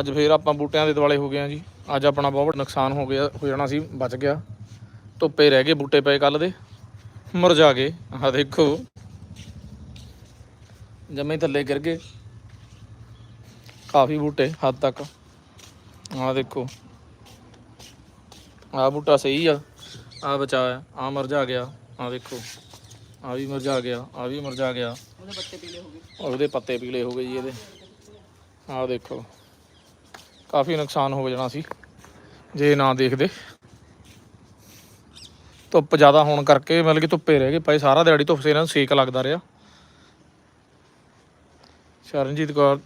ਅੱਜ ਫੇਰ ਆਪਾਂ ਬੂਟਿਆਂ ਦੇ ਦੁਆਲੇ ਹੋ ਗਏ ਆ ਜੀ। ਅੱਜ ਆਪਣਾ ਬਹੁਤ ਨੁਕਸਾਨ ਹੋ ਗਿਆ ਹੋ ਜਾਣਾ ਸੀ ਬਚ ਗਿਆ। ਧੁੱਪੇ ਰਹਿ ਗਏ ਬੂਟੇ ਪਏ ਕੱਲ ਦੇ ਮੁਰਝਾ ਗਏ। ਆਹ ਦੇਖੋ। ਜਮੇ ਥੱਲੇ ਗਿਰ ਗਏ। ਕਾਫੀ ਬੂਟੇ ਹੱਦ ਤੱਕ। ਆਹ ਦੇਖੋ। ਆਹ ਬੂਟਾ ਸਹੀ ਆ। ਆਹ ਬਚਾ ਆ ਮੁਰਝਾ ਗਿਆ ਆਹ ਦੇਖੋ। ਆਹ ਵੀ ਮੁਰਝਾ ਗਿਆ ਆਹ ਵੀ ਮੁਰਝਾ ਗਿਆ। ਉਹਦੇ ਬੱਚੇ ਪੀਲੇ ਹੋ ਗਏ। ਉਹਦੇ ਪੱਤੇ ਪੀਲੇ ਹੋ ਗਏ ਜੀ ਇਹਦੇ। ਆਹ ਦੇਖੋ। ਕਾਫੀ ਨੁਕਸਾਨ ਹੋ ਜਾਣਾ ਸੀ, ਜੇ ਨਾ ਦੇਖਦੇ। ਧੁੱਪ ਜ਼ਿਆਦਾ ਹੋਣ ਕਰਕੇ ਮਤਲਬ ਕਿ ਧੁੱਪੇ ਰਹਿ ਗਏ ਭਾਈ, ਸਾਰਾ ਦਿਹਾੜੀ ਧੁੱਪ ਸੇ ਇਹਨਾਂ ਨੂੰ ਸੇਕ ਲੱਗਦਾ ਰਿਹਾ। ਸ਼ਰਨਜੀਤ ਕੌਰ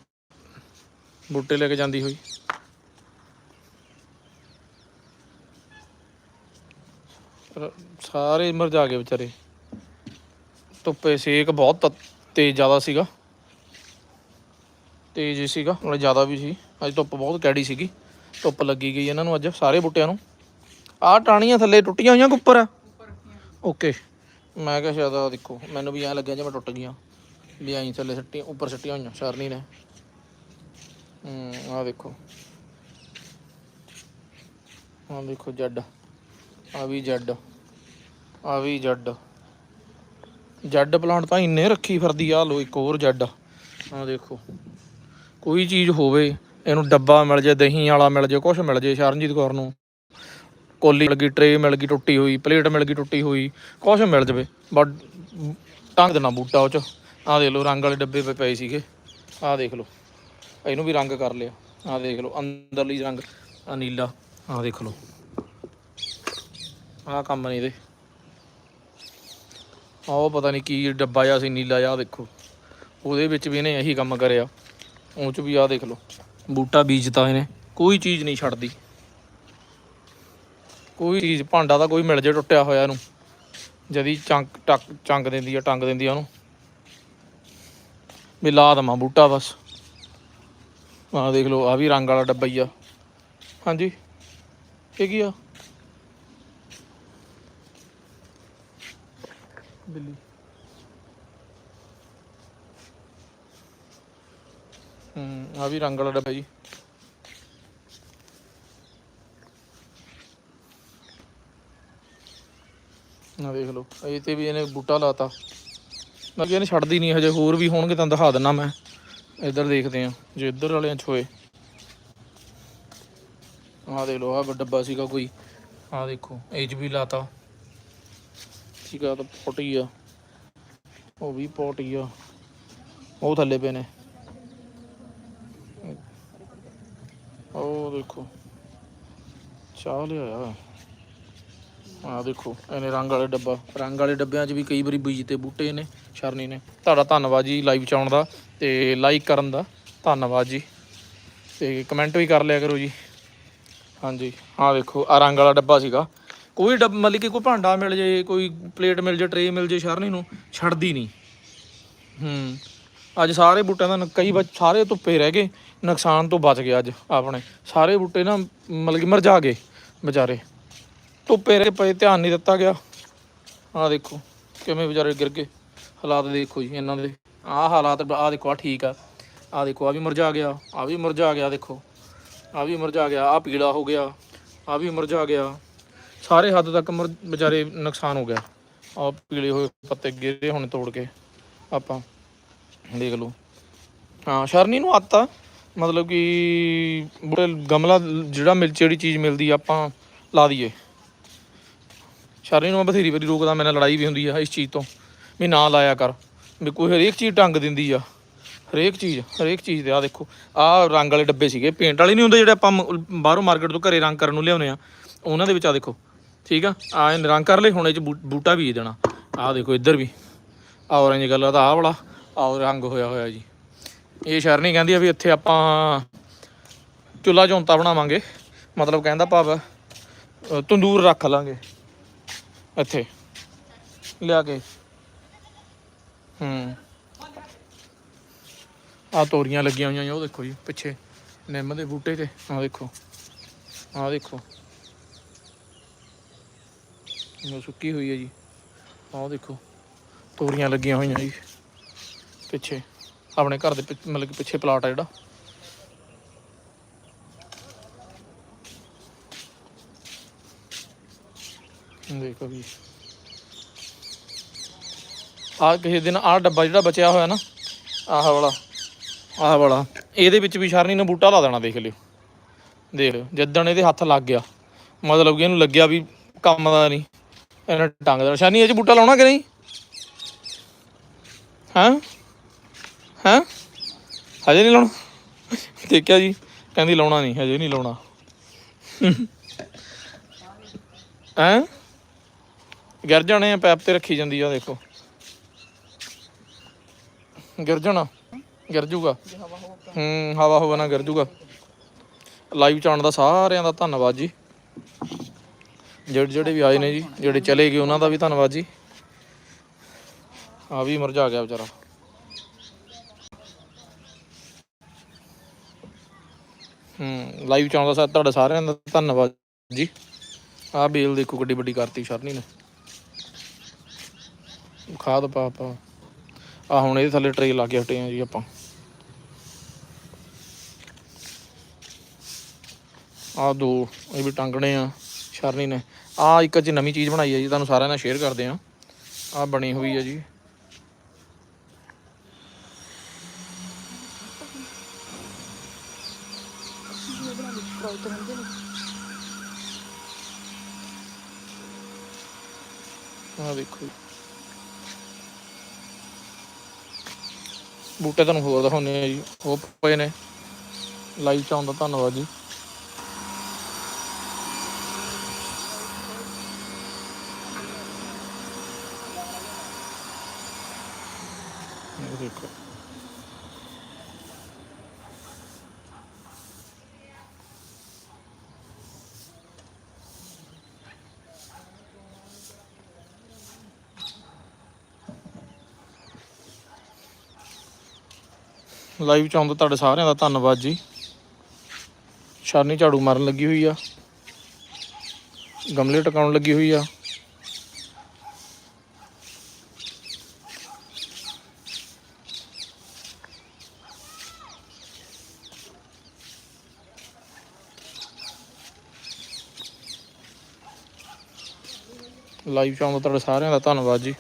ਬੂਟੇ ਲੈ ਕੇ ਜਾਂਦੀ ਹੋਈ। ਸਾਰੇ ਮਰਜਾ ਗਏ ਵਿਚਾਰੇ। ਧੁੱਪੇ ਸੇਕ ਬਹੁਤ ਤ- ਤੇਜ਼ ਜ਼ਿਆਦਾ ਸੀਗਾ। ਤੇਜ਼ ਸੀਗਾ ਮਤਲਬ ਜ਼ਿਆਦਾ ਵੀ ਸੀ। ਅੱਜ ਧੁੱਪ ਬਹੁਤ ਕੈੜੀ ਸੀਗੀ। ਧੁੱਪ ਲੱਗੀ ਗਈ ਇਹਨਾਂ ਨੂੰ ਅੱਜ, ਸਾਰੇ ਬੂਟਿਆਂ ਨੂੰ। ਆਹ ਟਾਹਣੀਆਂ ਥੱਲੇ ਟੁੱਟੀਆਂ ਹੋਈਆਂ ਕਿ ਉੱਪਰ ਆ ਓਕੇ ਮੈਂ ਕਿਹਾ ਸ਼ਾਇਦ ਆਹ ਦੇਖੋ, ਮੈਨੂੰ ਵੀ ਐਂ ਲੱਗਿਆ ਜਿਵੇਂ ਟੁੱਟ ਗਈਆਂ। ਵੀ ਐਂ ਥੱਲੇ ਸੱਟੀਆਂ, ਉੱਪਰ ਸੱਟੀਆਂ ਹੋਈਆਂ, ਸ਼ਰਨੀ ਨੇ। ਹੂੰ, ਆਹ ਦੇਖੋ। ਆਹ ਦੇਖੋ ਜੱਡ। ਆ ਵੀ ਜੱਡ। ਆ ਵੀ ਜੱਡ। ਜੱਡ ਪਲਾਂਟ ਤਾਂ ਇੰਨੇ ਰੱਖੀ ਫਿਰਦੀ ਆ ਲੋ ਇੱਕ ਹੋਰ ਜੱਡ। ਆ ਦੇਖੋ। ਕੋਈ ਚੀਜ਼ ਹੋਵੇ ਇਹਨੂੰ ਡੱਬਾ ਮਿਲ ਜੇ, ਦਹੀਂ ਵਾਲਾ ਮਿਲ ਜੇ ਕੁਝ ਮਿਲ ਜੇ ਸ਼ਰਨਜੀਤ ਕੌਰ ਨੂੰ। ਕੋਲੀ ਮਿਲ ਗਈ, ਟਰੇ ਮਿਲ ਗਈ, ਟੁੱਟੀ ਹੋਈ, ਪਲੇਟ ਮਿਲ ਗਈ, ਟੁੱਟੀ ਹੋਈ ਕੁਝ ਮਿਲ ਜਵੇ। ਬਟ ਟੰਗ ਦੇਣਾ ਬੂਟਾ ਉਹ ਚ। ਆਹ ਦੇਖ ਲਓ, ਰੰਗ ਵਾਲੇ ਡੱਬੇ ਪਏ ਪਏ ਸੀਗੇ। ਆਹ ਦੇਖ ਲਓ। ਇਹਨੂੰ ਵੀ ਰੰਗ ਕਰ ਲਿਆ। ਆਹ ਦੇਖ ਲਓ, ਅੰਦਰਲੀ ਰੰਗ, ਆਹ ਨੀਲਾ, ਆਹ ਦੇਖ ਲਓ। ਆਹ ਕੰਮ ਨਹੀਂ ਇਹਦੇ। ਆਹ ਪਤਾ ਨਹੀਂ ਕੀ ਡੱਬਾ ਜਿਹਾ ਸੀ, ਨੀਲਾ ਜਿਹਾ ਦੇਖੋ। ਉਹਦੇ ਵਿੱਚ ਵੀ ਇਹਨੇ ਇਹੀ ਕੰਮ ਕਰਿਆ। ਉਹ ਚ ਵੀ ਆਹ ਦੇਖ ਲਓ। ਬੂਟਾ ਬੀਜਤਾ ਇਹਨੇ। ਕੋਈ ਚੀਜ਼ ਨਹੀਂ ਛੱਡਦੀ। ਕੋਈ ਚੀਜ਼, ਭਾਂਡਾ ਦਾ ਕੋਈ ਮਿਲ ਜੇ ਟੁੱਟਿਆ ਹੋਇਆ ਇਹਨੂੰ। ਜਦੀ ਚੰਕ, ਟੱਕ ਚੰਗ ਦਿੰਦੀ ਆ, ਟੰਗ ਦਿੰਦੀ ਆ ਉਹਨੂੰ। ਵੀ ਲਾ ਦਮਾ ਬੂਟਾ ਬਸ। ਆਹ ਦੇਖ ਲਓ ਆ ਵੀ ਰੰਗ ਵਾਲਾ ਡੱਬਾ ਹੀ ਆ। ਹਾਂਜੀ? ਇਹ ਕੀ ਆ? ਬਿੱਲੀ। ਆ ਵੀ ਰੰਗ ਵਾਲਾ ਡੱਬਾ ਜੀ ਆ ਦੇਖ ਲਓ ਇਹ ਤੇ ਵੀ ਇਹਨੇ ਬੂਟਾ ਲਾਤਾ ਮੈਂ ਕਿਹਾ ਇਹਨੇ ਛੱਡਦੀ ਨਹੀਂ ਹਜੇ ਹੋਰ ਵੀ ਹੋਣਗੇ ਤੁਹਾਨੂੰ ਦਿਖਾ ਦਿੰਨਾ ਮੈਂ ਇੱਧਰ ਦੇਖਦੇ ਆ ਜੇ ਇੱਧਰ ਵਾਲਿਆਂ ਚ ਹੋਏ ਆਹ ਦੇਖ ਲਓ ਆਹ ਡੱਬਾ ਸੀਗਾ ਕੋਈ ਆਹ ਦੇਖੋ ਇਹ 'ਚ ਵੀ ਲਾਤਾ ਸੀਗਾ ਤਾਂ ਪੋਟੀ ਆ ਉਹ ਵੀ ਪੋਟੀ ਆ ਉਹ ਥੱਲੇ ਪਏ ਨੇ ਉਹ ਦੇਖੋ। ਚਾਹ ਲਿਆਇਆ ਆ ਦੇਖੋ, ਇਹਨੇ ਰੰਗ ਵਾਲੇ ਡੱਬਾ। ਰੰਗ ਵਾਲੇ ਡੱਬਿਆਂ 'ਚ ਵੀ ਕਈ ਵਾਰੀ ਬੀਜਤੇ ਬੂਟੇ ਨੇ, ਸ਼ਰਨੀ ਨੇ। ਤੁਹਾਡਾ ਧੰਨਵਾਦ ਜੀ ਲਾਈਵ 'ਚ ਆਉਣ ਦਾ ਤੇ ਲਾਈਕ ਕਰਨ ਦਾ। ਧੰਨਵਾਦ ਜੀ। ਤੇ ਕਮੈਂਟ ਵੀ ਕਰ ਲਿਆ ਕਰੋ ਜੀ। ਹਾਂਜੀ, ਆਹ ਦੇਖੋ ਆ ਰੰਗ ਵਾਲਾ ਡੱਬਾ ਸੀਗਾ। ਕੋਈ ਡੱਬ, ਮਤਲਬ ਕਿ ਕੋਈ ਭਾਂਡਾ ਮਿਲ ਜੇ ਕੋਈ ਪਲੇਟ ਮਿਲ ਜੇ ਟਰੇ ਮਿਲ ਜੇ ਸ਼ਰਨੀ ਨੂੰ, ਛੱਡਦੀ ਨਹੀਂ। ਹੂੰ। ਅੱਜ ਸਾਰੇ ਬੂਟਿਆਂ ਦਾ ਕਈ ਵਾਰ ਸਾਰੇ ਧੁੱਪੇ ਰਹਿ ਗਏ, ਨੁਕਸਾਨ ਤੋਂ ਬਚ ਗਿਆ ਅੱਜ ਆਪਣੇ। ਸਾਰੇ ਬੂਟੇ ਨਾ ਮਤਲਬ ਕਿ ਮਰਝਾ ਗਏ ਵਿਚਾਰੇ। ਧੁੱਪੇ ਰਹਿ ਪਏ ਧਿਆਨ ਨਹੀਂ ਦਿੱਤਾ ਗਿਆ। ਆਹ ਦੇਖੋ, ਕਿਵੇਂ ਵਿਚਾਰੇ ਗਿਰ ਗਏ। ਹਾਲਾਤ ਦੇਖੋ ਜੀ, ਇਹਨਾਂ ਦੇ। ਆਹ ਹਾਲਾਤ, ਆਹ ਦੇਖੋ ਆ ਠੀਕ ਆ। ਆਹ ਦੇਖੋ ਆ ਵੀ ਮਰਝਾ ਗਿਆ ਆ ਵੀ ਮਰਝਾ ਗਿਆ, ਦੇਖੋ। ਆ ਵੀ ਮਰਝਾ ਗਿਆ ਆ ਪੀਲਾ ਹੋ ਗਿਆ ਆ ਵੀ ਮਰਝਾ ਗਿਆ। ਸਾਰੇ ਹੱਦ ਤੱਕ ਮੁਰ ਵਿਚਾਰੇ ਨੁਕਸਾਨ ਹੋ ਗਿਆ। ਆ ਪੀਲੇ ਹੋਏ ਪੱਤੇ ਗਿਰੇ ਹੁਣ ਤੋੜ ਕੇ ਆਪਾਂ। ਦੇਖ ਲਓ। ਹਾਂ, ਸ਼ਰਨੀ ਨੂੰ ਆਤਾ ਮਤਲਬ ਕਿ ਬੂਟੇ ਗਮਲਾ ਜਿਹੜਾ ਮਿਲ, ਜਿਹੜੀ ਚੀਜ਼ ਮਿਲਦੀ ਆ, ਆਪਾਂ ਲਾ ਦਈਏ। ਸ਼ਰਨੀ ਨੂੰ ਮੈਂ ਬਥੇਰੀ ਵਾਰੀ ਰੋਕਦਾ, ਮੇਰੇ ਨਾਲ ਲੜਾਈ ਵੀ ਹੁੰਦੀ ਆ ਇਸ ਚੀਜ਼ ਤੋਂ, ਵੀ ਨਾ ਲਾਇਆ ਕਰ। ਵੀ ਕੋਈ ਹਰੇਕ ਚੀਜ਼ ਢੰਗ ਦਿੰਦੀ ਆ। ਹਰੇਕ ਚੀਜ਼ ਹਰੇਕ ਚੀਜ਼ 'ਤੇ ਆ ਦੇਖੋ, ਆ ਰੰਗ ਵਾਲੇ ਡੱਬੇ ਸੀਗੇ। ਪੇਂਟ ਵਾਲੇ ਨਹੀਂ ਹੁੰਦੇ ਜਿਹੜੇ ਆਪਾਂ ਮ- ਬਾਹਰੋਂ ਮਾਰਕੀਟ ਤੋਂ ਘਰੇ ਰੰਗ ਕਰਨ ਨੂੰ ਲਿਆਉਂਦੇ ਆ। ਉਹਨਾਂ ਦੇ ਵਿੱਚ ਆ ਦੇਖੋ, ਠੀਕ ਆ? ਆ ਰੰਗ ਕਰ ਲਏ, ਹੁਣ ਇਹ ਚ ਬੂ- ਬੂਟਾ ਬੀਜ ਦੇਣਾ। ਆ ਦੇਖੋ ਇੱਧਰ ਵੀ। ਆ orange ਕਲਰ ਦਾ, ਆ ਵਾਲਾ। ਆ ਰੰਗ ਹੋਇਆ ਹੋਇਆ ਜੀ। ਇਹ ਸ਼ਰਨੀ ਕਹਿੰਦੀ ਆ ਵੀ ਇੱਥੇ ਆਪਾਂ ਚੁੱਲਾ ਝੌਂਤਾ ਬਣਾਵਾਂਗੇ। ਮਤਲਬ ਕਹਿੰਦਾ ਭਾਵ ਤੰਦੂਰ ਰੱਖ ਲਾਂਗੇ। ਇੱਥੇ। ਲਿਆ ਕੇ। ਹੂੰ। ਆ ਤੋਰੀਆਂ ਲੱਗੀਆਂ ਹੋਈਆਂ ਜੀ, ਉਹ ਦੇਖੋ ਜੀ ਪਿੱਛੇ। ਨਿੰਮ ਦੇ ਬੂਟੇ ਤੇ। ਆ ਦੇਖੋ। ਆ ਦੇਖੋ। ਇਹ ਸੁੱਕੀ ਹੋਈ ਹੈ ਜੀ। ਆਹ ਦੇਖੋ। ਤੋਰੀਆਂ ਲੱਗੀਆਂ ਹੋਈਆਂ ਜੀ। ਪਿੱਛੇ, ਆਪਣੇ ਘਰ ਦੇ ਮਤਲਬ ਕਿ ਪਿੱਛੇ ਪਲਾਟ ਆ ਜਿਹੜਾ। ਦੇਖੋ ਵੀ। ਆ ਕਿਸੇ ਦਿਨ ਆ ਡੱਬਾ ਜਿਹੜਾ ਬਚਿਆ ਹੋਇਆ ਨਾ, ਆਹ ਵਾਲਾ ਆਹ ਵਾਲਾ, ਇਹਦੇ ਵਿੱਚ ਵੀ ਸ਼ਰਨੀ ਨੇ ਬੂਟਾ ਲਾ ਦੇਣਾ, ਦੇਖ ਲਿਓ। ਦੇਖ ਲਿਓ, ਜਦਣ ਇਹਦੇ ਹੱਥ ਲੱਗ ਗਿਆ, ਮਤਲਬ ਕਿ ਇਹਨੂੰ ਲੱਗਿਆ ਵੀ ਕੰਮ ਦਾ ਨਹੀਂ, ਇਹਨੇ ਟੰਗ ਦੇਣਾ। ਸ਼ਰਨੀ, ਇਹ ਚ ਬੂਟਾ ਲਾਉਣਾ ਕਿ ਨਹੀਂ? ਹਾਂ? ਹਾਂ? ਹਜੇ ਨਹੀਂ ਲਾਉਣਾ? ਦੇਖਿਆ ਜੀ, ਕਹਿੰਦੀ ਲਾਉਣਾ ਨਹੀਂ, ਹਜੇ ਨਹੀਂ ਲਾਉਣਾ। ਹੈਂ? ਗਿਰ ਜਾਣੇ ਆ, ਪੈਪ ਤੇ ਰੱਖੀ ਜਾਂਦੀ ਆ, ਦੇਖੋ। ਗਿਰ ਜਾਣਾ, ਗਿਰ ਜੂਗਾ। ਹੂੰ, ਹਵਾ ਹੋਵੇ ਨਾ ਗਿਰ ਜੂਗਾ। ਲਾਈਵ ਚ ਆਉਣ ਦਾ ਸਾਰਿਆਂ ਦਾ ਧੰਨਵਾਦ ਜੀ। ਜਿਹੜੇ ਜਿਹੜੇ ਵੀ ਆਏ ਨੇ ਜੀ, ਜਿਹੜੇ ਚਲੇ ਗਏ, ਉਹਨਾਂ ਦਾ ਵੀ ਧੰਨਵਾਦ ਜੀ। ਆ ਵੀ ਮਰਜਾ ਗਿਆ ਵਿਚਾਰਾ। ਹੂੰ, ਲਾਈਵ ਚ ਆਉਣ ਸਾ- ਤੁਹਾਡਾ ਸਾਰਿਆਂ ਦਾ ਧੰਨਵਾਦ ਜੀ। ਆਹ ਬੇਲ ਦੇਖੋ ਕਿੱਡੀ ਵੱਡੀ ਕਰਤੀ ਸ਼ਰਨੀ ਨੇ। ਖਾਦ ਪਾ ਪਾ। ਆ ਹੁਣ ਇਹਦੇ ਥੱਲੇ ਟਰੇ ਲਾ ਕੇ ਹਟੇ ਆ ਜੀ ਆਪਾਂ। ਆ ਦੋ, ਇਹ ਵੀ ਟੰਗਣੇ ਆ ਸ਼ਰਨੀ ਨੇ। ਆ ਇੱਕ ਅੱਜ ਨਵੀਂ ਚੀਜ਼ ਬਣਾਈ ਹੈ ਜੀ, ਤੁਹਾਨੂੰ ਸਾਰਿਆਂ ਨਾਲ ਸ਼ੇਅਰ ਕਰਦੇ ਆ ਆ ਬਣੀ ਹੋਈ ਹੈ ਜੀ। ਆ ਦੇਖੋ ਜੀ। ਬੂਟੇ ਤੁਹਾਨੂੰ ਹੋਰ ਦਿਖਾਉਂਦੇ ਆ ਜੀ। ਉਹ ਪਏ ਨੇ। ਲਾਈਵ ਚ ਆਉਣ ਦਾ ਧੰਨਵਾਦ ਜੀ ਇਹ ਦੇਖੋ ਲਾਈਵ ਚ ਆਉਣ ਤੁਹਾਡੇ ਸਾਰਿਆਂ ਦਾ ਧੰਨਵਾਦ ਜੀ। ਸ਼ਾਨੀ ਝਾੜੂ ਮਾਰਨ ਲੱਗੀ ਹੋਈ ਆ। ਗਮਲੇ ਟਿਕਾਉਣ ਲੱਗੀ ਹੋਈ ਆ। ਲਾਈਵ ਚ ਆਉਣ ਤੁਹਾਡੇ ਸਾਰਿਆਂ ਦਾ ਧੰਨਵਾਦ ਜੀ।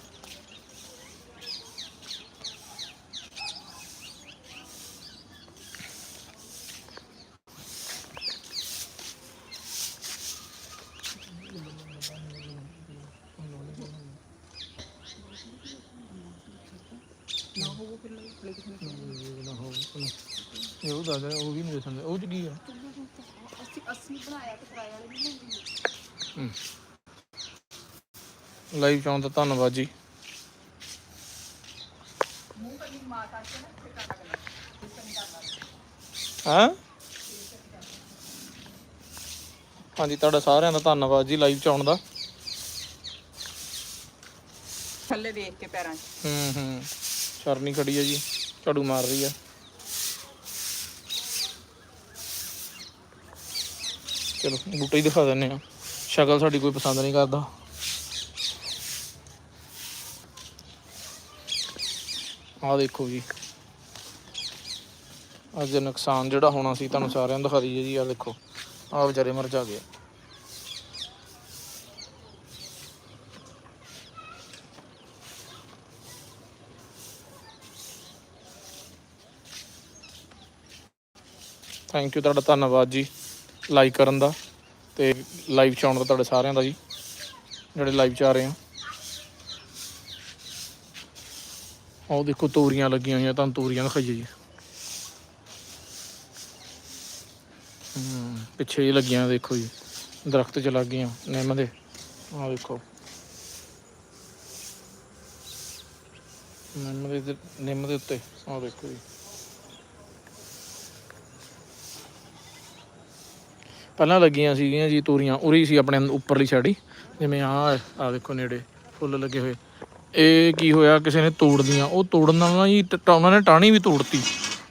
ਇਹ ਉਹ ਦੱਸਦਾ ਉਹ ਵੀ ਨਹੀਂ ਦੱਸਦਾ ਉਹ ਚ ਕੀ ਆ? ਅਸੀਂ ਅਸੀਂ ਬਣਾਇਆ ਤੇ ਕਿਰਾਏ ਵਾਲੇ ਨਹੀਂ ਲੈਂਦੇ ਲਾਈਵ ਚ ਆਉਣ ਦਾ ਧੰਨਵਾਦ ਜੀ। ਹਾਂ? ਹਾਂਜੀ ਤੁਹਾਡਾ ਸਾਰਿਆਂ ਦਾ ਧੰਨਵਾਦ ਜੀ ਲਾਈਵ ਚ ਆਉਣ ਦਾ। ਥੱਲੇ ਦੇਖ ਕੇ ਪੈਰਾਂ 'ਚ। ਹੂੰ ਹੂੰ। ਸ਼ਰਨੀ ਖੜੀ ਹੈ ਜੀ, ਝਾੜੂ ਮਾਰ ਰਹੀ ਆ। ਚਲੋ, ਬੂਟੇ ਹੀ ਦਿਖਾ ਦਿੰਨੇ ਆ। ਸ਼ਕਲ ਸਾਡੀ ਕੋਈ ਪਸੰਦ ਨਹੀਂ ਕਰਦਾ। ਆਹ ਦੇਖੋ ਜੀ। ਅੱਜ ਨੁਕਸਾਨ ਜਿਹੜਾ ਹੋਣਾ ਸੀ, ਤੁਹਾਨੂੰ ਸਾਰਿਆਂ ਨੂੰ ਦਿਖਾ ਦਈਏ ਜੀ, ਆਹ ਦੇਖੋ। ਆਹ ਵਿਚਾਰੇ ਮਰ ਜਾ ਗਏ ਥੈਂਕ ਯੂ ਤੁਹਾਡਾ ਧੰਨਵਾਦ ਜੀ ਲਾਈਕ ਕਰਨ ਦਾ ਤੇ ਲਾਈਵ ਚ ਆਉਣ ਦਾ ਤੁਹਾਡੇ ਸਾਰਿਆਂ ਦਾ ਜੀ, ਜਿਹੜੇ ਲਾਈਵ ਚ ਆ ਰਹੇ ਆ। ਉਹ ਦੇਖੋ ਤੋਰੀਆਂ ਲੱਗੀਆਂ ਹੋਈਆਂ, ਤੁਹਾਨੂੰ ਤੋਰੀਆਂ ਦਿਖਾਈਏ ਜੀ। ਪਿੱਛੇ ਹੀ ਲੱਗੀਆਂ, ਦੇਖੋ ਜੀ, ਦਰਖਤ 'ਚ ਲੱਗ ਗਈਆਂ, ਨਿੰਮ ਦੇ। ਆਹ ਦੇਖੋ। ਨਿੰਮ ਦੇ ਨਿੰਮ ਦੇ ਉੱਤੇ, ਆਹ ਦੇਖੋ ਜੀ। ਪਹਿਲਾਂ ਲੱਗੀਆਂ ਸੀਗੀਆਂ ਜੀ ਤੋਰੀਆਂ, ਉਰੀ ਸੀ ਆਪਣੇ ਉੱਪਰਲੀ ਸਾਈਡ ਜਿਵੇਂ ਆ ਆ ਦੇਖੋ ਨੇੜੇ, ਫੁੱਲ ਲੱਗੇ ਹੋਏ। ਇਹ ਕੀ ਹੋਇਆ, ਕਿਸੇ ਨੇ ਤੋੜ ਦੀਆਂ ਉਹ ਤੋੜਨ ਨਾਲ ਨਾ ਜੀ ਉਹਨਾਂ ਨੇ ਟਾਹਣੀ ਵੀ ਤੋੜਤੀ।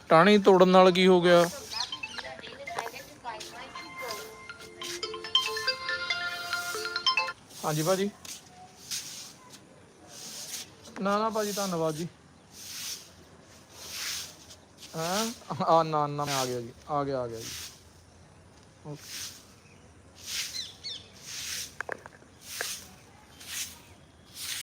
ਟਾਹਣੀ ਤੋੜਨ ਨਾਲ ਕੀ ਹੋ ਗਿਆ? ਹਾਂਜੀ ਭਾਜੀ। ਨਾ ਨਾ ਭਾਜੀ, ਧੰਨਵਾਦ ਜੀ। ਹਾਂ? ਆ ਨਾ ਨਾ, ਮੈਂ ਆ ਗਿਆ ਜੀ, ਆ ਗਿਆ ਆ ਗਿਆ ਜੀ। ਓਕੇ